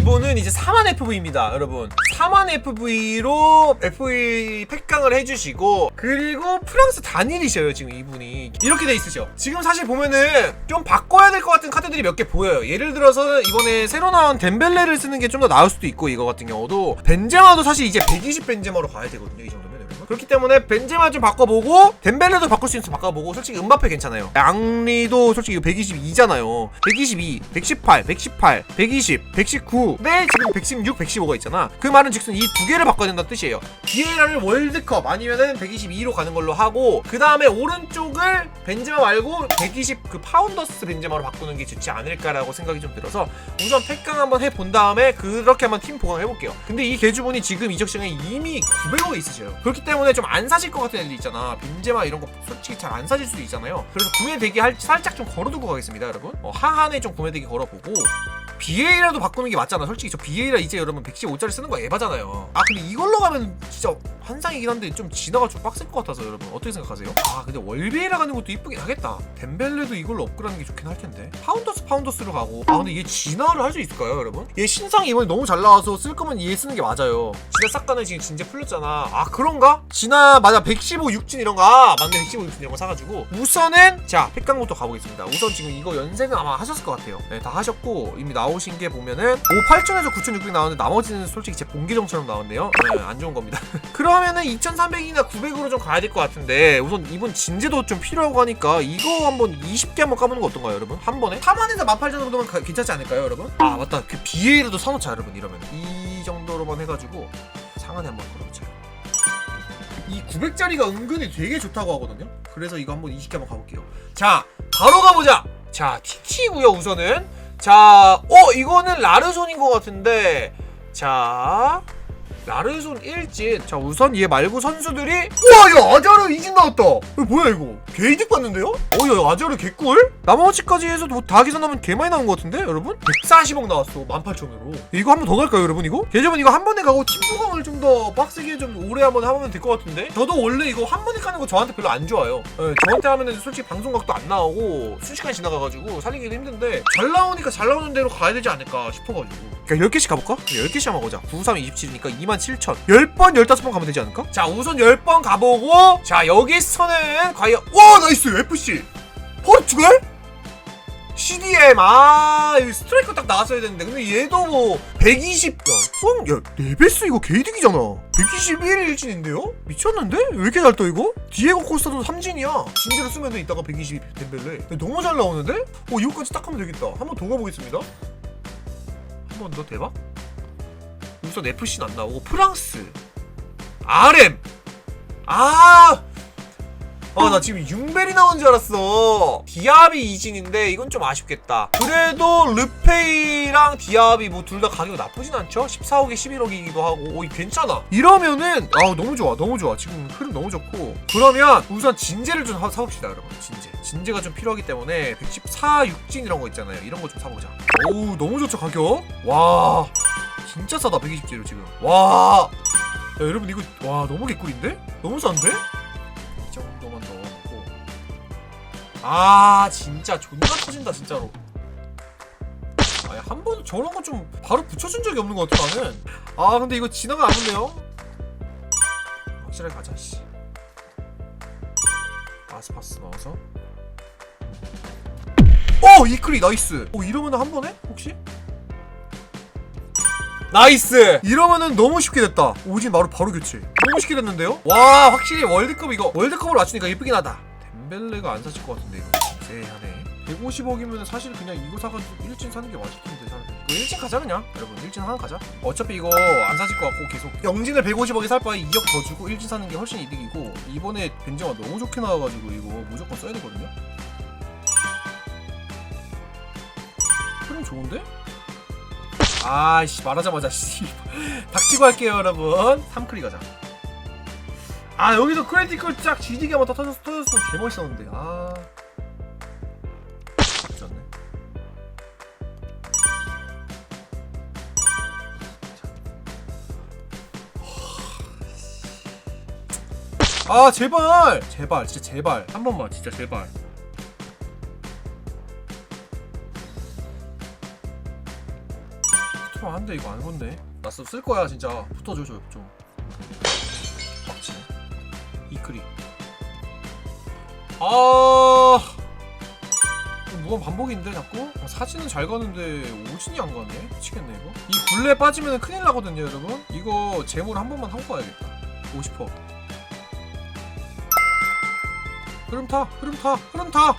이분은 이제 4만 FV입니다, 여러분. 4만 FV로 FV 팩강을 해주시고 그리고 프랑스 단일이셔요, 지금 이분이. 이렇게 돼 있으셔. 지금 사실 보면은 좀 바꿔야 될 것 같은 카드들이 몇 개 보여요. 예를 들어서 이번에 새로 나온 덴벨레를 쓰는 게 좀 더 나을 수도 있고 이거 같은 경우도 벤제마도 사실 이제 120 벤제마로 가야 되거든요, 이 정도면. 그렇기 때문에 벤제마 좀 바꿔보고 덴벨레도 바꿀 수 있으면 바꿔보고 솔직히 음바페 괜찮아요. 앙리도 솔직히 122잖아요. 122, 118, 118, 120, 119. 네 지금 116, 115가 있잖아. 그 말은 즉슨 이 두 개를 바꿔야 된다는 뜻이에요. 비에라를 월드컵 아니면은 122로 가는 걸로 하고 그 다음에 오른쪽을 벤제마 말고 120 그 파운더스 벤제마로 바꾸는 게 좋지 않을까라고 생각이 좀 들어서 우선 팩강 한번 해본 다음에 그렇게 한번 팀 보강해 볼게요. 근데 이 개주분이 지금 이적 시장에 이미 900억에 있으셔요. 그렇기 때문에 좀 안 사실 것 같은 애들 있잖아. 벤제마 이런 거 솔직히 잘 안 사실 수도 있잖아요. 그래서 구매 대기 할 살짝 좀 걸어두고 가겠습니다, 여러분. 어, 하한에 좀 구매 대기 걸어보고 BA라도 바꾸는 게 맞잖아. 솔직히 저 BA라 이제 여러분 115짜리 쓰는 거 에바잖아요. 아 근데 이걸로 가면 진짜 환상이긴 한데 좀 진화가 좀 빡셀 것 같아서 여러분 어떻게 생각하세요? 아 근데 월비에라 가는 것도 이쁘긴 하겠다. 덴벨레도 이걸로 업그레이드하는 게 좋긴 할 텐데. 파운더스 파운더스로 가고. 아 근데 얘 진화를 할 수 있을까요, 여러분? 얘 신상이 이번에 너무 잘 나와서 쓸 거면 얘 쓰는 게 맞아요. 진화 싹가는 지금 진짜 풀렸잖아. 아 그런가? 진화 맞아 115 육진 이런 거. 아 맞네 115 육진 이런 거 사가지고 우선은 자 팩강부터 가보겠습니다. 우선 지금 이거 연세는 아마 하셨을 것 같아요. 네, 다 하셨고 이미 나 오신 게 보면은 5 8천에서 9,600 나오는데 나머지는 솔직히 제 본계정처럼 나오는데요. 네, 안 좋은 겁니다. 그러면은 2,300이나 900으로 좀 가야 될 것 같은데 우선 이번 진제도 좀 필요하고 하니까 이거 한번 20개 한번 까보는 거 어떤가요, 여러분? 한 번에? 4만에서 18,000 정도면 가- 괜찮지 않을까요, 여러분? 아 맞다, 그 BA라도 사놓자, 여러분. 이러면 이 정도로만 해가지고 상한에 한번 걸어보자. 이 900짜리가 은근히 되게 좋다고 하거든요. 그래서 이거 한번 20개 한번 가볼게요. 자, 바로 가보자. 자, TT고요 우선은. 자, 어 이거는 라르손인 것 같은데. 자, 라르손 일진. 자, 우선 얘 말고 선수들이 우와, 야 아자르 이진 나왔다. 이거 뭐야 이거? 개이득 봤는데요? 어, 야 아자르 개꿀? 나머지까지 해서 다 계산하면 개 많이 나온 것 같은데, 여러분? 140억 나왔어, 18,000으로. 이거 한 번 더 갈까요, 여러분? 이거? 계좌분 이거 한 번에 가고 팀 보강을 좀 더 빡세게 좀 오래 한번 하면 될 것 같은데? 저도 원래 이거 한 번에 까는 거 저한테 별로 안 좋아요. 예, 저한테 하면은 솔직히 방송각도 안 나오고 순식간에 지나가가지고 살리기도 힘든데 잘 나오니까 잘 나오는 대로 가야 되지 않을까 싶어가지고. 그러니까 10개씩 가볼까? 10개씩 한번 가자. 9, 3, 27이니까 27,000. 10번, 15번 가면 되지 않을까? 자, 우선 10번 가보고, 자, 여기서는 과연, 와, 나이스! FC! 포르투갈? CDM, 아, 이 스트라이커 딱 나왔어야 되는데. 근데 얘도 뭐, 120, 야, 후왕, 야, 네베스 이거 개이득이잖아. 121 일진인데요? 미쳤는데? 왜 이렇게 잘 떠, 이거? 디에고 코스타도 3진이야. 진제로 쓰면 돼, 이따가 122 덴벨레. 야, 너무 잘 나오는데? 어, 이거까지 딱 하면 되겠다. 한번 더 가보겠습니다. 한번더 대박? 우선 FC는 안 나오고 프랑스 RM 아! 아, 나 지금 융벨이 나온 줄 알았어. 디아비 이진인데 이건 좀 아쉽겠다. 그래도 르페이랑 디아비 뭐 둘 다 가격이 나쁘진 않죠? 14억에 11억이기도 하고. 오, 이 괜찮아. 이러면은 아, 너무 좋아. 너무 좋아. 지금 흐름 너무 좋고. 그러면 우선 진제를 좀 사- 사봅시다, 여러분. 진제. 진제가 좀 필요하기 때문에 114 육진 이런 거 있잖아요. 이런 거 좀 사보자. 오우, 너무 좋죠, 가격? 와. 진짜 싸다 120제로 지금 와 야, 여러분 이거 와 너무 개꿀인데? 너무 싼데? 이 정도만 넣어놓고. 아 진짜 존나 터진다 진짜로. 아니 한 번도 저런 거 좀 바로 붙여준 적이 없는 것 같아 나는. 아 근데 이거 지나가 안 오네요? 확실하게 가자 씨. 아스파스 넣어서. 오 이클리 나이스. 오 이러면 한 번에? 혹시? 나이스! 이러면은 너무 쉽게 됐다. 오진 바로 바로 교체. 너무 쉽게 됐는데요? 와 확실히 월드컵 이거 월드컵으로 맞추니까 예쁘긴 하다. 덴벨레가 안 사실 것 같은데 이거 쎄하네. 150억이면 사실 그냥 이거 사가지고 일진 사는 게 맞을 텐데 사는. 이거 일진 가자 그냥 여러분 일진 하나 가자. 어차피 이거 안 사실 것 같고 계속 영진을 150억에 살 바에 2억 더 주고 일진 사는 게 훨씬 이득이고 이번에 벤제가 너무 좋게 나와가지고 이거 무조건 써야 되거든요. 흐름 좋은데? 아씨 말하자마자 씨. 닥치고 할게요 여러분. 3클릭 가자. 아 여기서 크리티컬 쫙 GD가 한번 터졌, 터졌으면 개멋있었는데. 아. 미쳤네. 아 제발. 제발. 진짜 제발. 한 번만 진짜 제발 한데 이거 안 걷네. 나스 쓸 거야 진짜. 붙어줘 저좀. 빡치. 이크리 아! 무건 반복인데 자꾸? 어, 사진은 잘 가는데 오진이 안 가네? 미치겠네 이거. 이 굴레 빠지면 큰일 나거든요 여러분. 이거 재물 한 번만 하고 가야겠다. 50% 흐름 타 흐름 타 흐름 타!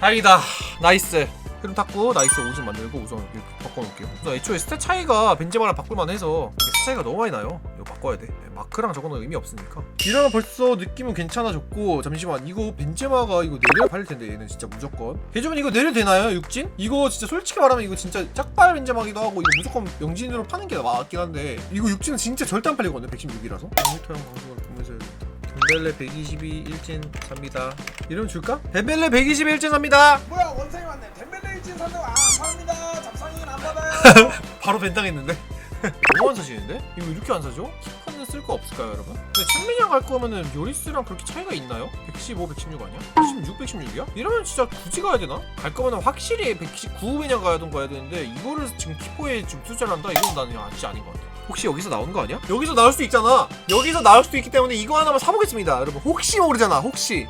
다행이다. 나이스 흐름 탔고 나이스 오진 만들고 우선 이렇게 바꿔놓을게요. 우선 애초에 스탯 차이가 벤제마랑 바꿀만 해서 스탯 차이가 너무 많이 나요. 이거 바꿔야 돼. 네, 마크랑 저거는 의미 없으니까. 이러면 벌써 느낌은 괜찮아졌고 잠시만 이거 벤제마가 이거 내려 팔릴 텐데 얘는 진짜 무조건. 개주면 이거 내려 되나요 육진? 이거 진짜 솔직히 말하면 이거 진짜 짝발 벤제마기도 하고 이거 무조건 영진으로 파는 게 맞긴 한데 이거 육진은 진짜 절대 안 팔리거든요 116이라서. 모니터형 방송을 보면서 해야겠다 벤벨레 122 일진 삽니다. 이름 줄까? 벤벨레 122 일진 삽니다! 뭐야 원상이 왔네 일진 산다고 아 감사합니다 잡상이는 안 받아요 바로 벤당했는데 너무 안 사시는데? 이거 이렇게 안 사죠? 키퍼는 쓸거 없을까요 여러분? 근데 천민이랑 갈 거면은 요리스랑 그렇게 차이가 있나요? 115, 116 아니야? 116, 116이야? 이러면 진짜 굳이 가야 되나? 갈 거면은 확실히 119 매냥 가야던 가야 되는데 이거를 지금 키퍼에 지금 투자를 한다? 이건 나는 진짜 아닌 것 같아 혹시 여기서 나오는 거 아니야? 여기서 나올 수도 있잖아 여기서 나올 수도 있기 때문에 이거 하나만 사보겠습니다 여러분 혹시 모르잖아 혹시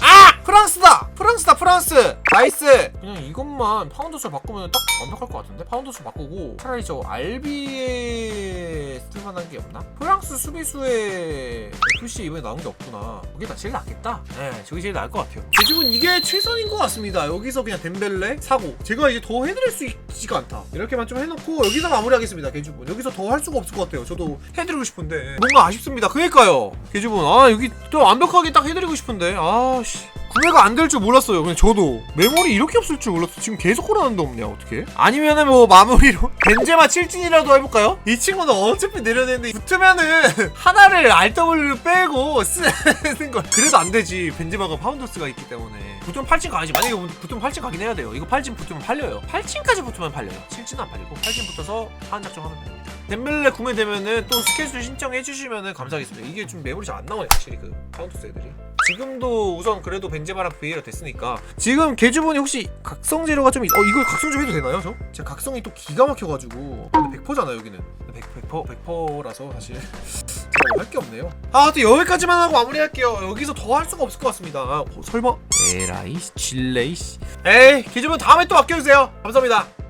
아! 프랑스다! 프랑스다 프랑스! 나이스! 그냥 이것만 파운드수를 바꾸면 딱 완벽할 것 같은데? 파운드수 바꾸고 차라리 저 알비에 쓸만한 게 없나? 프랑스 수비수에 FC 이번에 나온 게 없구나. 그게 다 제일 낫겠다? 네 저게 제일 나을 것 같아요. 제 집은 이게 최선인 것 같습니다. 여기서 그냥 덴벨레 사고. 제가 이제 더 해드릴 수 있지가 않다. 이렇게만 좀 해놓고 여기서 마무리하겠습니다 개주분. 여기서 더 할 수가 없을 것 같아요. 저도 해드리고 싶은데. 뭔가 아쉽습니다. 그니까요 개주분. 아 여기 또 완벽하게 딱 해드리고 싶은데. 아씨 구매가 안 될 줄 몰랐어요. 그냥 저도 메모리 이렇게 없을 줄 몰랐어. 지금 계속 고라는데 없냐 어떻게? 아니면은 뭐 마무리로 벤제마 7진이라도 해볼까요? 이 친구는 어차피 내려내는데 붙으면은 하나를 RW 빼고 쓰는 걸. 그래도 안 되지. 벤제마가 파운더스가 있기 때문에. 붙으면 8진 가야지. 만약에 붙으면 8진 가긴 해야 돼요. 이거 8진 붙으면 팔려요. 8진까지 붙으면 팔려요. 7진 안 팔리고 8진 붙어서 하한 작정하면 됩니다. 덴벨레 구매되면은 또 스케줄 신청해 주시면은 감사하겠습니다. 이게 좀 메모리 잘안 나오네 확실히 그 파운더스 애들이. 지금도 우선 그래도 벤제마랑 VA가 됐으니까 지금 개주분이 혹시 각성 재료가 좀 있... 어 이걸 각성 좀 해도 되나요 저? 제가 각성이 또 기가 막혀가지고 근데 100%잖아 여기는 100, 100%, 100%라서 사실 제가 뭐할게 없네요 아 또 여기까지만 하고 마무리할게요 여기서 더 할 수가 없을 것 같습니다 아, 어, 설마 에라이 질레이 에이 개주분 다음에 또 맡겨주세요. 감사합니다